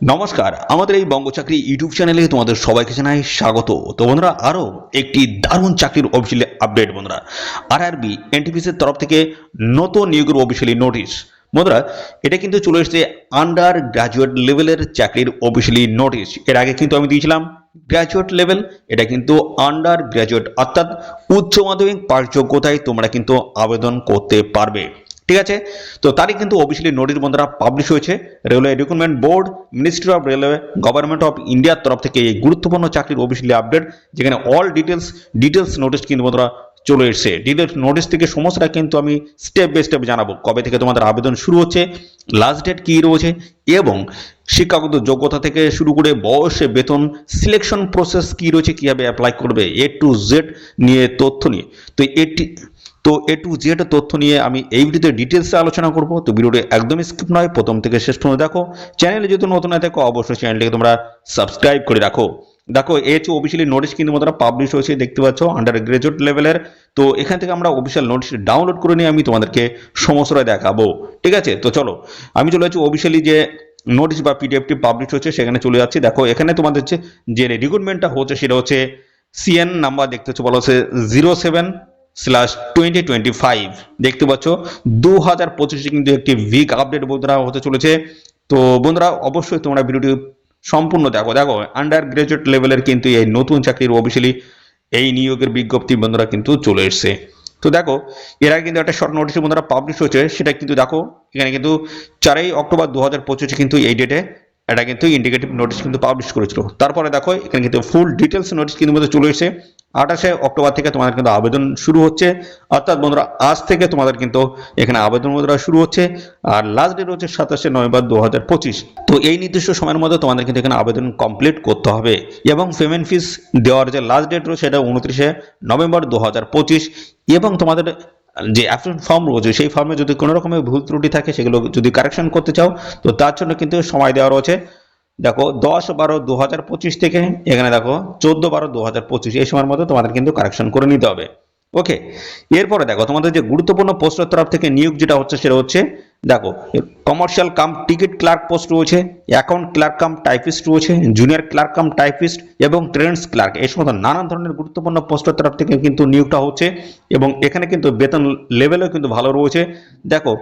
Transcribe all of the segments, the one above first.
নমস্কার, আমাদের এই বঙ্গচাকরি ইউটিউব চ্যানেলে তোমাদের সবাইকে জানাই স্বাগত। তো বন্ধুরা, আরও একটি দারুণ চাকরির অফিসিয়ালি আপডেট বন্ধুরা। আর আরবি এনটিপিসির তরফ থেকে নতুন নিয়োগের অফিসিয়ালি নোটিশ বন্ধুরা, এটা কিন্তু চলে এসেছে আন্ডার গ্রাজুয়েট লেভেলের চাকরির অফিসিয়ালি নোটিশ এর আগে কিন্তু আমি দিয়েছিলাম গ্র্যাজুয়েট লেভেল এটা কিন্তু আন্ডার গ্র্যাজুয়েট অর্থাৎ উচ্চ মাধ্যমিক পাঠযোগ্যতায় তোমরা কিন্তু আবেদন করতে পারবে। ঠিক আছে? তো তারই কিন্তু অফিসিয়ালি নোটিশ বন্ধুরা পাবলিশ হয়েছে। Railway recruitment board ministry of railway government of ইন্ডিয়ার তরফ থেকে এই গুরুত্বপূর্ণ চাকরির অফিসিয়ালি আপডেট যেখানে অল ডিটেলস ডিটেলস নোটিশ কিন্তু বন্ধুরা চলে এসেছে। ডিটেলস নোটিশ থেকে সমস্তটা কিন্তু আমি স্টেপ বাই স্টেপ জানাব। কবে থেকে তোমাদের আবেদন শুরু হচ্ছে লাস্ট ডেট কী রয়েছে, এবং শিক্ষাগত যোগ্যতা থেকে শুরু করে বয়সে বেতন সিলেকশন প্রসেস কী রয়েছে, কীভাবে অ্যাপ্লাই করবে এ টু জেড নিয়ে তথ্য নিয়ে। তো এটি তো এ টু জেড তথ্য নিয়ে আমি এই ভিডিওতে ডিটেলসে আলোচনা করব। তো ভিডিওটি একদমই স্কিপ নয়, প্রথম থেকে শেষ পর্যন্ত দেখো। চ্যানেলে যদি নতুন না থাকো, অবশ্যই চ্যানেলটিকে তোমরা সাবস্ক্রাইব করে রাখো। দেখো এ হচ্ছে অফিসিয়ালি নোটিশ কিন্তু তোমরা পাবলিশ হয়েছে, দেখতে পাচ্ছ আন্ডার গ্রাজুয়েট লেভেলের তো এখান থেকে আমরা অফিসিয়াল নোটিশ ডাউনলোড করে নিয়ে আমি তোমাদেরকে সমস্তটা দেখাবো। ঠিক আছে? তো চলো, আমি চলে যাচ্ছি অফিসিয়ালি যে নোটিশ বা পিডিএফটি পাবলিশ হচ্ছে, সেখানে চলে যাচ্ছি। দেখো, এখানে তোমাদের যে রিক্রুটমেন্টটা হচ্ছে, সেটা হচ্ছে সিএন নাম্বার দেখতে হচ্ছে বলা হচ্ছে zero seven slash twenty twenty five দেখতে পাচ্ছ দু হাজার পঁচিশে কিন্তু একটি ভিক আপডেট বন্ধুরা হতে চলেছে। তো বন্ধুরা, অবশ্যই তোমরা ভিডিওটি সম্পূর্ণ দেখো। দেখো আন্ডার গ্রাজুয়েট লেভেলের কিন্তু এই নতুন চাকরির অফিসিয়ালি এই নিয়োগের বিজ্ঞপ্তি বন্ধুরা কিন্তু চলে এসছে। তো দেখো, এর আগে কিন্তু একটা শর্ট নোটিশ বন্ধুরা পাবলিশ হয়েছে, সেটা কিন্তু দেখো, এখানে কিন্তু চারই অক্টোবর দু হাজার পঁচিশে কিন্তু এই ডেটে এটা কিন্তু ইন্ডিকেটিভ নোটিশ কিন্তু পাবলিশ করেছিল। তারপরে দেখো, এখানে কিন্তু ফুল ডিটেলস নোটিশ কিন্তু চলে এসেছে। আঠাশে অক্টোবর থেকে তোমাদের কিন্তু আবেদন শুরু হচ্ছে। অর্থাৎ বন্ধুরা, আজ থেকে তোমাদের কিন্তু এখানে আবেদন বন্ধুরা শুরু হচ্ছে। আর লাস্ট ডেট হচ্ছে সাতাশে নভেম্বর দু হাজার পঁচিশ। তো এই নির্দিষ্ট সময়ের মধ্যে তোমাদের কিন্তু এখানে আবেদন কমপ্লিট করতে হবে। এবং পেমেন্ট ফিস দেওয়ার যে লাস্ট ডেট রয়েছে, সেটা উনত্রিশে নভেম্বর দু হাজার পঁচিশ। এবং তোমাদের যে অ্যাপ্লিকেশন ফর্ম রয়েছে, সেই ফর্মে যদি কোনো রকমের ভুল ত্রুটি থাকে, সেগুলো যদি কারেকশন করতে চাও, তো তার জন্য কিন্তু সময় দেওয়া রয়েছে। দেখো, দশ বারো দু হাজার পঁচিশ থেকে, এখানে দেখো, চোদ্দ বারো দু হাজার পঁচিশ, এই সময়ের মধ্যে তোমাদের কিন্তু কারেকশন করে নিতে হবে। ওকে এরপরে দেখো, তোমাদের যে গুরুত্বপূর্ণ পোস্টের তরফ থেকে নিয়োগ যেটা হচ্ছে, সেটা হচ্ছে, দেখো commercial cum ticket clerk post রয়েছে অ্যাকাউন্ট ক্লার্ক কাম টাইপিস্ট রয়েছে জুনিয়র ক্লার্ক কাম টাইপিস্ট এবং ট্রেন্ডস ক্লার্ক এই সমস্ত নানান ধরনের গুরুত্বপূর্ণ পোস্টের তরফ থেকে কিন্তু নিয়োগটা হচ্ছে এবং এখানে কিন্তু বেতন লেভেলও কিন্তু ভালো রয়েছে। দেখো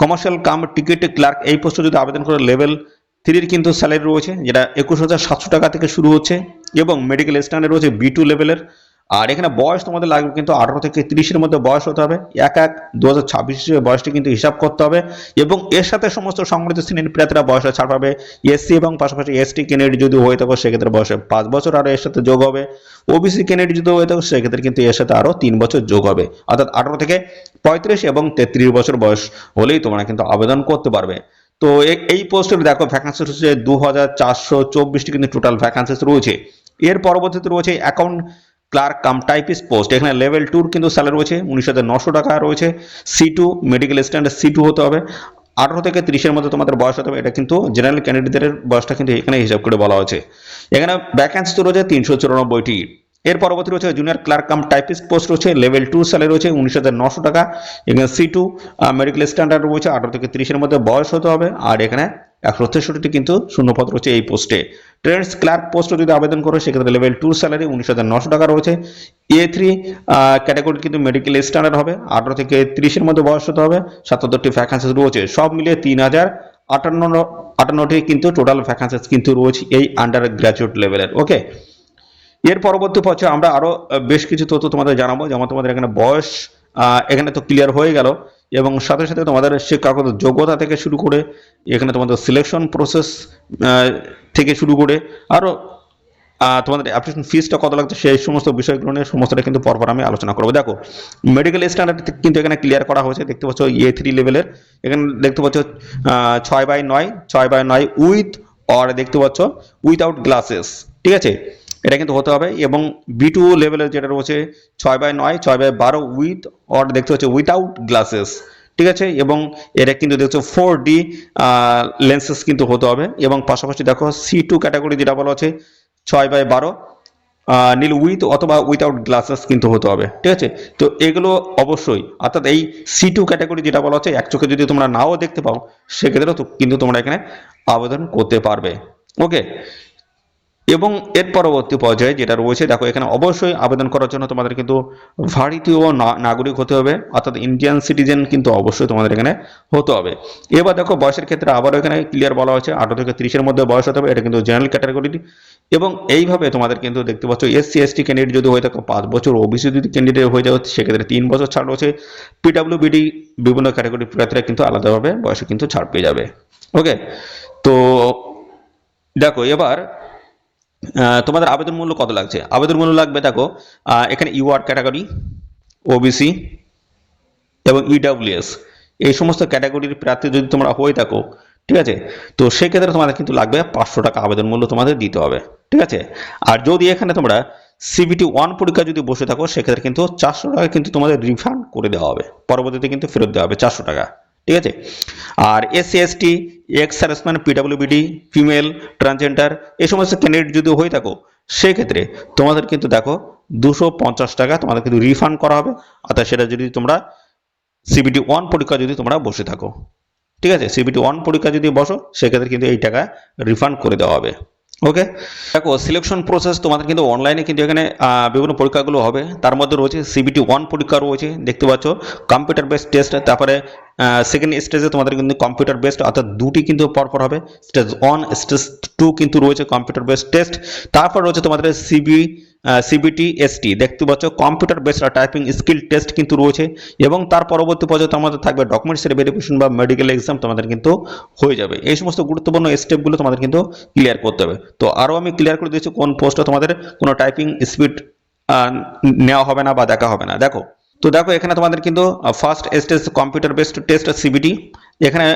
কমার্শিয়াল কাম টিকিট ক্লার্ক এই পোস্টে যদি আবেদন করে লেভেল থ্রির কিন্তু স্যালারি রয়েছে, যেটা একুশ হাজার সাতশো টাকা থেকে শুরু হচ্ছে এবং মেডিকেল স্ট্যান্ডার্ড রয়েছে বি টু লেভেলের আর এখানে বয়স তোমাদের লাগবে কিন্তু আঠারো থেকে তিরিশের মধ্যে বয়স হতে হবে। এক এক দু হাজার ছাব্বিশের বয়সটি কিন্তু হিসাব করতে হবে এবং এর সাথে সমস্ত সংগঠিত শ্রেণির প্রার্থীরা বয়সে ছাড় পাবে। এসসি এবং পাশাপাশি এসটি ক্যান্ডিডেট যদি হয়ে থাকো, সেক্ষেত্রে বয়সে পাঁচ বছর আরও এর সাথে যোগ হবে। ওবিসি ক্যান্ডিডেট যদি হয়ে থাকো, সেক্ষেত্রে কিন্তু এর সাথে আরও তিন বছর যোগ হবে। অর্থাৎ আঠারো থেকে পঁয়ত্রিশ এবং তেত্রিশ বছর বয়স হলেই তোমরা কিন্তু আবেদন করতে পারবে। তো এই পোস্টের দেখো ভ্যাকান্সি রয়েছে দু হাজার চারশো চব্বিশটি কিন্তু টোটাল ভ্যাকান্সিস রয়েছে। এর পরবর্তীতে রয়েছে account clerk cum typist post এখানে লেভেল টুর কিন্তু স্যালারি রয়েছে, উনিশ হাজার নশো টাকা রয়েছে। C two medical standard C two হতে হবে। আঠারো থেকে তিরিশের মধ্যে তোমাদের বয়স হতে হবে, এটা কিন্তু জেনারেল ক্যান্ডিডেটের বয়সটা কিন্তু এখানে হিসাব করে বলা হয়েছে। এখানে ভ্যাকান্সি তো রয়েছে তিনশো চুরানব্বইটি। এর পরবর্তী রয়েছে junior clerk cum typist post রয়েছে লেভেল টু স্যালারি রয়েছে উনিশ হাজার নশো টাকা। এখানে সি টু মেডিকেল স্ট্যান্ডার্ড রয়েছে, আঠারো থেকে তিরিশের মধ্যে বয়স হতে হবে। আর এখানে একশো তেষট্টি কিন্তু শূন্যপদ রয়েছে এই পোস্টে ট্রেন্ডস ক্লার্ক পোস্টে যদি আবেদন করো, সেক্ষেত্রে লেভেল টু স্যালারি উনিশ হাজার নশো টাকা রয়েছে। এ থ্রি ক্যাটাগরি কিন্তু মেডিকেল স্ট্যান্ডার্ড হবে, আঠারো থেকে তিরিশের মধ্যে বয়স হতে হবে। সাতাত্তরটি ভ্যাকান্সি রয়েছে, সব মিলিয়ে তিন হাজার আটান্ন, আটান্নটি কিন্তু টোটাল ভ্যাকান্সিস কিন্তু রয়েছে এই আন্ডার গ্র্যাজুয়েট লেভেলের ওকে এর পরবর্তী পর্যায়ে আমরা আরও বেশ কিছু তথ্য তোমাদের জানাব। যেমন তোমাদের এখানে বয়স এখানে তো ক্লিয়ার হয়ে গেল। এবং সাথে সাথে তোমাদের শিক্ষাগত যোগ্যতা থেকে শুরু করে এখানে তোমাদের সিলেকশন প্রসেস থেকে শুরু করে আরও আহ, তোমাদের অ্যাপ্লিকেশন ফিসটা কত লাগছে সেই সমস্ত বিষয়গুলো নিয়ে সমস্তটা কিন্তু পরপর আমি আলোচনা করব। দেখো মেডিকেল স্ট্যান্ডার্ড কিন্তু এখানে ক্লিয়ার করা হয়েছে দেখতে পাচ্ছ এ থ্রি লেভেলের এখানে দেখতে পাচ্ছ ছয় বাই নয় ছয় বাই নয় উইথ অর দেখতে পাচ্ছ উইথআউট গ্লাসেস ঠিক আছে? এটা কিন্তু হতে হবে এবং বি টু লেভেলের যেটা রয়েছে ছয় বাই নয়, ছয় বাই বারো উইথ অর দেখতে হচ্ছে উইথাউট গ্লাসেস ঠিক আছে? এবং এটা কিন্তু দেখছ ফোর ডি লেন্সেস কিন্তু হতে হবে এবং পাশাপাশি দেখো সি টু ক্যাটাগরি যেটা বলা আছে ছয় বাই বারো নীল উইথ অথবা উইথাউট গ্লাসেস কিন্তু হতে হবে, ঠিক আছে? তো এগুলো অবশ্যই, অর্থাৎ এই সি টু ক্যাটাগরি যেটা বলা হচ্ছে এক চোখে যদি তোমরা নাও দেখতে পাও সেক্ষেত্রেও কিন্তু তোমরা এখানে আবেদন করতে পারবে ওকে এবং এর পরবর্তী পর্যায়ে যেটা রয়েছে, দেখো এখানে অবশ্যই আবেদন করার জন্য তোমাদের কিন্তু ভারতীয় নাগরিক হতে হবে, অর্থাৎ ইন্ডিয়ান সিটিজেন কিন্তু অবশ্যই তোমাদের এখানে হতে হবে। এবার দেখো বয়সের ক্ষেত্রে আবারও এখানে ক্লিয়ার বলা হয়েছে, আঠারো থেকে তিরিশের মধ্যে বয়স হতে হবে, এটা কিন্তু জেনারেল ক্যাটাগরি এবং এইভাবে তোমাদের কিন্তু দেখতে পাচ্ছ এসসি এসটি ক্যান্ডিডেট যদি হয়ে থাকো, পাঁচ বছর ওবিসি যদি ক্যান্ডিডেট হয়ে যাও সেক্ষেত্রে তিন বছর ছাড় রয়েছে। পিডাব্লিউবিডি বিভিন্ন ক্যাটাগরি প্রার্থীরা কিন্তু আলাদাভাবে বয়সে কিন্তু ছাড় পেয়ে যাবে। ওকে তো দেখো এবার তোমাদের আবেদন মূল্য কত লাগছে? আবেদন মূল্য লাগবে, দেখো এখানে ইউআর ক্যাটাগরি, ওবিসি এবং ইডাব্লিউএস। এই সমস্ত ক্যাটাগরির প্রার্থী যদি তোমরা হয়ে থাকো, ঠিক আছে? তো সেক্ষেত্রে তোমাদের কিন্তু লাগবে পাঁচশো টাকা আবেদন মূল্য তোমাদের দিতে হবে, ঠিক আছে? আর যদি এখানে তোমরা সিবিটি ওয়ান পরীক্ষা যদি বসে থাকো, সেক্ষেত্রে কিন্তু চারশো টাকা কিন্তু তোমাদের রিফান্ড করে দেওয়া হবে। পরবর্তীতে কিন্তু ফেরত দেওয়া হবে চারশো টাকা। ঠিক আছে? আর SC ST ex serviceman PWBD female transgender এই সমস্ত ক্যান্ডিডেট যদি হয়ে থাকো, সেক্ষেত্রে তোমাদের কিন্তু দেখো দুশো পঞ্চাশ টাকা তোমাদের কিন্তু রিফান্ড করা হবে। অর্থাৎ সেটা যদি তোমরা সিবিটি ওয়ান পরীক্ষা যদি তোমরা বসে থাকো। ঠিক আছে? সিবিটি ওয়ান পরীক্ষা যদি বসো, সেক্ষেত্রে কিন্তু এই টাকা রিফান্ড করে দেওয়া হবে। ওকে দেখো সিলেকশন প্রসেস তোমাদের কিন্তু অনলাইনে কিন্তু এখানে বিভিন্ন পরীক্ষাগুলো হবে। তার মধ্যে রয়েছে সিবিটি ওয়ান পরীক্ষা রয়েছে, দেখতে পাচ্ছ। কম্পিউটার বেসড টেস্ট তারপরে সেকেন্ড স্টেজে তোমাদের কিন্তু কম্পিউটার বেসড অর্থাৎ দুটি কিন্তু পরপর হবে। স্টেজ ওয়ান স্টেজ টু কিন্তু রয়েছে কম্পিউটার বেসড টেস্ট তারপর রয়েছে তোমাদের সিবি সিবিটি এসটি দেখতে পাচ্ছ computer based typing skill test কিন্তু রয়েছে এবং তার পরবর্তী পর্যায়ে তোমাদের থাকবে ডকুমেন্টসের ভেরিফিকেশন বা মেডিকেল এক্সাম তোমাদের কিন্তু হয়ে যাবে। এই সমস্ত গুরুত্বপূর্ণ স্টেপগুলো তোমাদের কিন্তু ক্লিয়ার করতে হবে। তো আরও আমি ক্লিয়ার করে দিয়েছি কোন পোস্টে তোমাদের কোনো টাইপিং স্পিড নেওয়া হবে না বা দেখা হবে না। দেখো তো দেখো, এখানে তোমাদের কিন্তু first stage computer based test CBT এখানে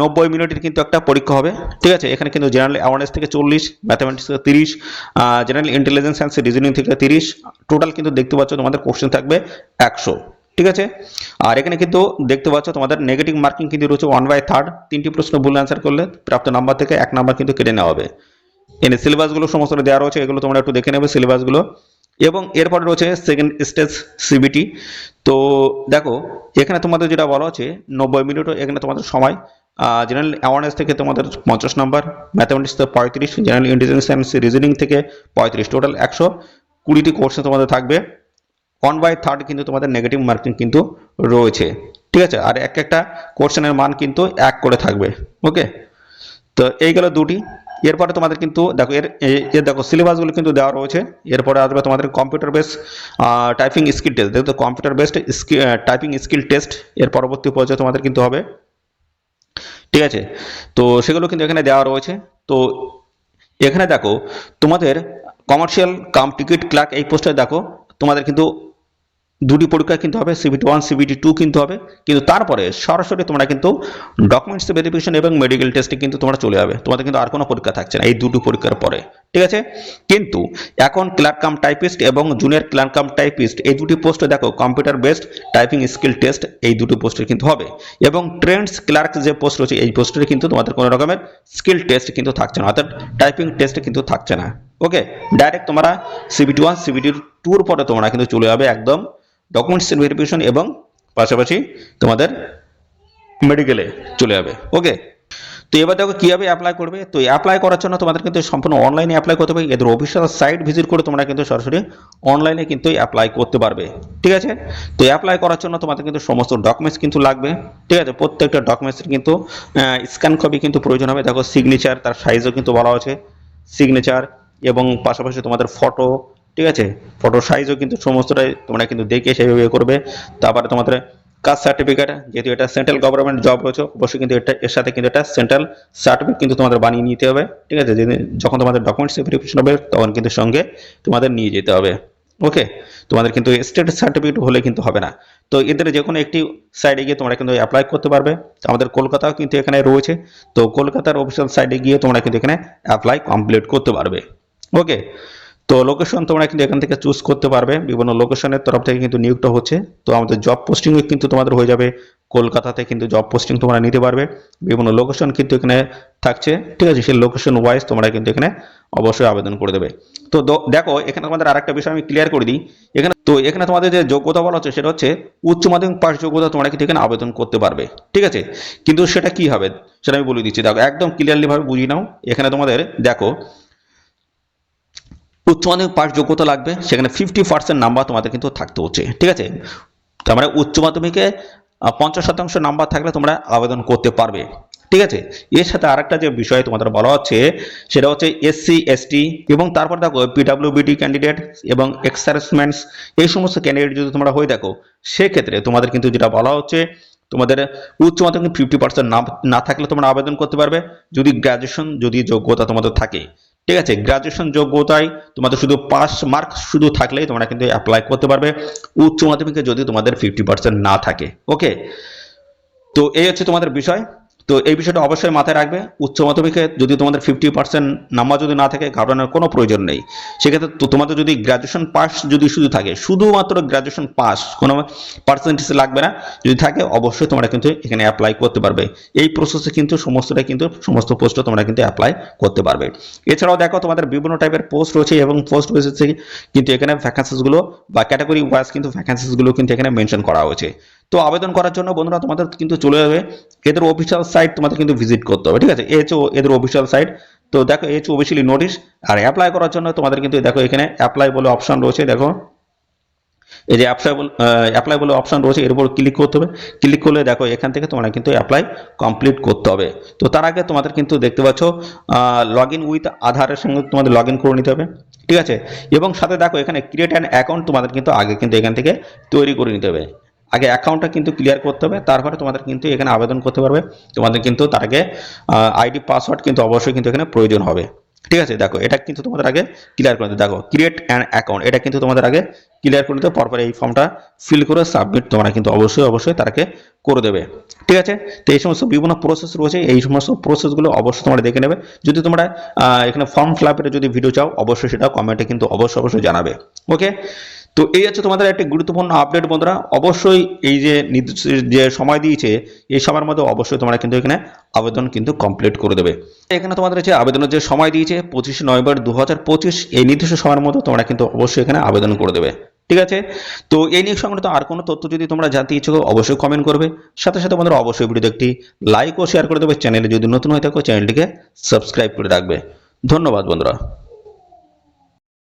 নব্বই মিনিটের কিন্তু একটা পরীক্ষা হবে, ঠিক আছে? এখানে কিন্তু জেনারেল অ্যাওয়ারনেস থেকে চল্লিশ ম্যাথামেটিক্স থেকে তিরিশ জেনারেল ইন্টেলিজেন্স অ্যান্ড রিজনিং থেকে তিরিশ টোটাল কিন্তু দেখতে পাচ্ছ তোমাদের কোশ্চেন থাকবে একশো, ঠিক আছে? আর এখানে কিন্তু দেখতে পাচ্ছ তোমাদের নেগেটিভ মার্কিং কিন্তু রয়েছে ওয়ান বাই থার্ড তিনটি প্রশ্ন ভুল অ্যান্সার করলে প্রাপ্ত নাম্বার থেকে এক নাম্বার কিন্তু কেটে নেওয়া হবে। এনে সিলেবাসগুলো সমস্ত দেওয়া রয়েছে, এগুলো তোমরা একটু দেখে নেবে সিলেবাসগুলো এবং এরপরে রয়েছে সেকেন্ড স্টেজ সিবিটি তো দেখো, এখানে তোমাদের যেটা বলা হচ্ছে নব্বই মিনিট এখানে তোমাদের সময়। জেনারেল অ্যাওয়ারনেস থেকে তোমাদের পঞ্চাশ নম্বর ম্যাথামেটিক্স থেকে পঁয়ত্রিশ জেনারেল ইন্টেলিজেন্স অ্যান্ড রিজনিং থেকে পঁয়ত্রিশ টোটাল একশো কুড়িটি কোর্সে তোমাদের থাকবে। ওয়ান বাই থার্ড কিন্তু তোমাদের নেগেটিভ মার্কিং কিন্তু রয়েছে। ঠিক আছে? আর এক একটা কোশ্চেনের মান কিন্তু এক করে থাকবে। ওকে তো এই গেল দুটি। এরপরে তোমাদের কিন্তু দেখো, এর এর দেখো সিলেবাসগুলো কিন্তু দেওয়া রয়েছে। এরপরে আসবে তোমাদের computer base typing skill test দেখো computer based typing skill test এর পরবর্তী পর্যায়ে তোমাদের কিন্তু হবে। ঠিক আছে? তো সেগুলো কিন্তু এখানে দেওয়া রয়েছে। তো এখানে দেখো, তোমাদের কমার্শিয়াল কাম টিকিট ক্লার্ক এই পোস্টে দেখো, তোমাদের কিন্তু দুটি পরীক্ষা কিন্তু হবে সিবিটি ওয়ান সিবিটি টু কিন্তু হবে। কিন্তু তারপরে সরাসরি তোমরা কিন্তু ডকুমেন্টস ভেরিফিকেশন এবং মেডিকেল টেস্টে কিন্তু তোমরা চলে যাবে। তোমাদের কিন্তু আর কোনো পরীক্ষা থাকছে না এই দুটো পরীক্ষার পরে। ঠিক আছে? কিন্তু এখন ক্লার্ক কাম টাইপিস্ট এবং জুনিয়র ক্লার্ক কাম টাইপিস্ট এই দুটি পোস্টে দেখো computer based typing skill test এই দুটো পোস্টের কিন্তু হবে। এবং ট্রেন্ডস ক্লার্ক যে পোস্ট রয়েছে, এই পোস্টে কিন্তু তোমাদের কোনো রকমের স্কিল টেস্ট কিন্তু থাকছে না, অর্থাৎ টাইপিং টেস্ট কিন্তু থাকছে না। ওকে ডাইরেক্ট তোমরা সিবিটি ওয়ান সিবিটি টুর পরে তোমরা কিন্তু চলে যাবে একদম ডকুমেন্টস ভেরিফিকেশন এবং পাশাপাশি তোমাদের মেডিকেলে চলে যাবে। ওকে তো এবার দেখো কীভাবে অ্যাপ্লাই করবে? তো অ্যাপ্লাই করার জন্য তোমাদের কিন্তু সম্পূর্ণ অনলাইনে অ্যাপ্লাই করতে হবে। এদের অফিসিয়াল সাইট ভিজিট করে তোমরা কিন্তু সরাসরি অনলাইনে কিন্তু অ্যাপ্লাই করতে পারবে। ঠিক আছে? তো অ্যাপ্লাই করার জন্য তোমাদের কিন্তু সমস্ত ডকুমেন্টস কিন্তু লাগবে। ঠিক আছে? প্রত্যেকটা ডকুমেন্টসের কিন্তু স্ক্যান কপি কিন্তু প্রয়োজন হবে। দেখো সিগনেচার তার সাইজও কিন্তু বলা আছে। সিগনেচার এবং পাশাপাশি তোমাদের ফটো ঠিক আছে? ফটো সাইজও কিন্তু সমস্তটাই তোমরা কিন্তু দেখে সেইভাবে ইয়ে করবে। তারপরে তোমাদের কাস্ট সার্টিফিকেট যেহেতু এটা সেন্ট্রাল গভর্নমেন্ট জব রয়েছে, অবশ্যই কিন্তু এটা, এর সাথে কিন্তু এটা সেন্ট্রাল সার্টিফিকেট কিন্তু তোমাদের বানিয়ে নিতে হবে। ঠিক আছে? যখন তোমাদের ডকুমেন্টস ভেরিফিকেশন হবে, তখন কিন্তু সঙ্গে তোমাদের নিয়ে যেতে হবে। ওকে তোমাদের কিন্তু স্টেট সার্টিফিকেট হলে কিন্তু হবে না। তো এদের যে কোনো একটি সাইডে গিয়ে তোমরা কিন্তু অ্যাপ্লাই করতে পারবে। আমাদের কলকাতাও কিন্তু এখানে রয়েছে। তো কলকাতার অফিসিয়াল সাইডে গিয়ে তোমরা কিন্তু এখানে অ্যাপ্লাই কমপ্লিট করতে পারবে। ওকে তো লোকেশন তোমরা কিন্তু এখান থেকে চুজ করতে পারবে। বিভিন্ন লোকেশনের তরফ থেকে কিন্তু নিয়োগটা হচ্ছে। তো আমাদের জব পোস্টিংও কিন্তু তোমাদের হয়ে যাবে। কলকাতাতে কিন্তু জব পোস্টিং তোমরা নিতে পারবে। বিভিন্ন লোকেশন কিন্তু এখানে থাকছে। ঠিক আছে, সেই লোকেশন ওয়াইজ তোমরা কিন্তু এখানে অবশ্যই আবেদন করে দেবে। তো দেখো, এখানে তোমাদের আরেকটা বিষয় আমি ক্লিয়ার করে দিই। এখানে, তো এখানে তোমাদের যে যোগ্যতা বলা হচ্ছে, সেটা হচ্ছে উচ্চ মাধ্যমিক পাস যোগ্যতা তোমরা কিন্তু এখানে আবেদন করতে পারবে। ঠিক আছে? কিন্তু সেটা কি হবে? সেটা আমি বলে দিচ্ছি। দেখো, একদম ক্লিয়ারলি ভাবে বুঝিয়ে নাও। এখানে তোমাদের, দেখো উচ্চ মাধ্যমিক পাস যোগ্যতা লাগবে, সেখানে ফিফটি পার্সেন্ট নাম্বার তোমাদের কিন্তু থাকতে হচ্ছে, ঠিক আছে? তার মানে উচ্চ মাধ্যমিকে পঞ্চাশ শতাংশ নাম্বার থাকলে তোমরা আবেদন করতে পারবে, ঠিক আছে? এর সাথে আরেকটা যে বিষয় তোমাদের বলা হচ্ছে, সেটা হচ্ছে এসসি এসটি এবং তারপর দেখো পিডাব্লিউবিডি ক্যান্ডিডেট এবং এক্সারসমেন্টস এই সমস্ত ক্যান্ডিডেট যদি তোমরা হয়ে দেখো, সেক্ষেত্রে তোমাদের কিন্তু যেটা বলা হচ্ছে, তোমাদের উচ্চ মাধ্যমিক ফিফটি পার্সেন্ট না না থাকলে তোমরা আবেদন করতে পারবে, যদি গ্র্যাজুয়েশন যদি যোগ্যতা তোমাদের থাকে। ঠিক আছে? গ্রাজুয়েশন যোগ্যতায় তোমাদের শুধু পাস মার্ক শুধু থাকলেই তোমরা কিন্তু অ্যাপ্লাই করতে পারবে। উচ্চ মাধ্যমিকে যদি তোমাদের ফিফটি পার্সেন্ট না থাকে ওকে তো এই হচ্ছে তোমাদের বিষয়। তো এই বিষয়টা অবশ্যই মাথায় রাখবে। উচ্চ মাধ্যমিকে যদি তোমাদের ফিফটি পার্সেন্ট নাম্বার যদি না থাকে, ঘাবড়ানোর কোনো প্রয়োজন নেই। সেক্ষেত্রে তোমাদের যদি গ্রাজুয়েশন পাস যদি শুধু থাকে, শুধুমাত্র গ্রাজুয়েশন পাস কোনো পার্সেন্টেজ লাগবে না। যদি থাকে, অবশ্যই তোমরা কিন্তু এখানে অ্যাপ্লাই করতে পারবে। এই প্রসেসে কিন্তু সমস্তটা কিন্তু, সমস্ত পোস্টও তোমরা কিন্তু অ্যাপ্লাই করতে পারবে। এছাড়াও দেখো, তোমাদের বিভিন্ন টাইপের পোস্ট রয়েছে এবং পোস্ট বেসিসে কিন্তু এখানে ভ্যাকান্সিসগুলো বা ক্যাটাগরি ওয়াইজ কিন্তু ভ্যাকান্সিসগুলো কিন্তু এখানে মেনশন করা হয়েছে। তো আবেদন করার জন্য বন্ধুরা তোমাদের কিন্তু চলে যাবে। এদের অফিসিয়াল সাইট তোমাদের কিন্তু ভিজিট করতে হবে, ঠিক আছে? এই হচ্ছে এদের অফিসিয়াল সাইট তো দেখো এই হচ্ছে অফিসিয়ালি নোটিশ আর অ্যাপ্লাই করার জন্য তোমাদের কিন্তু দেখো এখানে অ্যাপ্লাই বলে অপশন রয়েছে, দেখো। এই যে অ্যাপ্লাই অ্যাপ্লাই বলে অপশন রয়েছে, এর উপর ক্লিক করতে হবে। ক্লিক করলে দেখো এখান থেকে তোমরা কিন্তু অ্যাপ্লাই কমপ্লিট করতে হবে। তো তার আগে তোমাদের কিন্তু দেখতে পাচ্ছ লগ ইন উইথ আধারের সঙ্গে তোমাদের লগ ইন করে নিতে হবে, ঠিক আছে? এবং সাথে দেখো এখানে ক্রিয়েট অ্যান অ্যাকাউন্ট তোমাদের কিন্তু আগে কিন্তু এখান থেকে তৈরি করে নিতে হবে। আগে অ্যাকাউন্টটা কিন্তু ক্লিয়ার করতে হবে, তারপরে তোমাদের কিন্তু এখানে আবেদন করতে পারবে। তোমাদের কিন্তু তার আগে আইডি পাসওয়ার্ড কিন্তু অবশ্যই কিন্তু এখানে প্রয়োজন হবে। ঠিক আছে? দেখো, এটা কিন্তু তোমাদের আগে ক্লিয়ার করে দেখো ক্রিয়েট অ্যান অ্যাকাউন্ট এটা কিন্তু তোমাদের আগে ক্লিয়ার করে দিতে পরপর এই ফর্মটা ফিল করে সাবমিট তোমরা কিন্তু অবশ্যই অবশ্যই তারাকে করে দেবে। ঠিক আছে? তো এই সমস্ত বিভিন্ন প্রসেস রয়েছে, এই সমস্ত প্রসেসগুলো অবশ্যই তোমরা দেখে নেবে। যদি তোমরা এখানে ফর্ম ফিল যদি ভিডিও চাও, অবশ্যই সেটা কমেন্টে কিন্তু অবশ্যই অবশ্যই জানাবে। ওকে তো এই হচ্ছে তোমাদের একটা গুরুত্বপূর্ণ আপডেট বন্ধুরা। অবশ্যই এই যে যে সময় দিয়েছে, এই সময়ের মধ্যে অবশ্যই তোমরা কিন্তু এখানে আবেদন কিন্তু কমপ্লিট করে দেবে। এখানে তোমাদের হচ্ছে আবেদনের যে সময় দিয়েছে, পঁচিশে নভেম্বর দু হাজার পঁচিশ, এই নির্দিষ্ট সময়ের মধ্যে তোমরা কিন্তু অবশ্যই এখানে আবেদন করে দেবে। ঠিক আছে? তো এই নিয়ে সংক্রান্ত আর কোনো তথ্য যদি তোমরা জানতে ইচ্ছুক, অবশ্যই কমেন্ট করবে। সাথে সাথে তোমাদের অবশ্যই ভিডিওতে একটি লাইক ও শেয়ার করে দেবে। চ্যানেলে যদি নতুন হয়ে থাকো চ্যানেলটিকে সাবস্ক্রাইব করে রাখবে। ধন্যবাদ বন্ধুরা।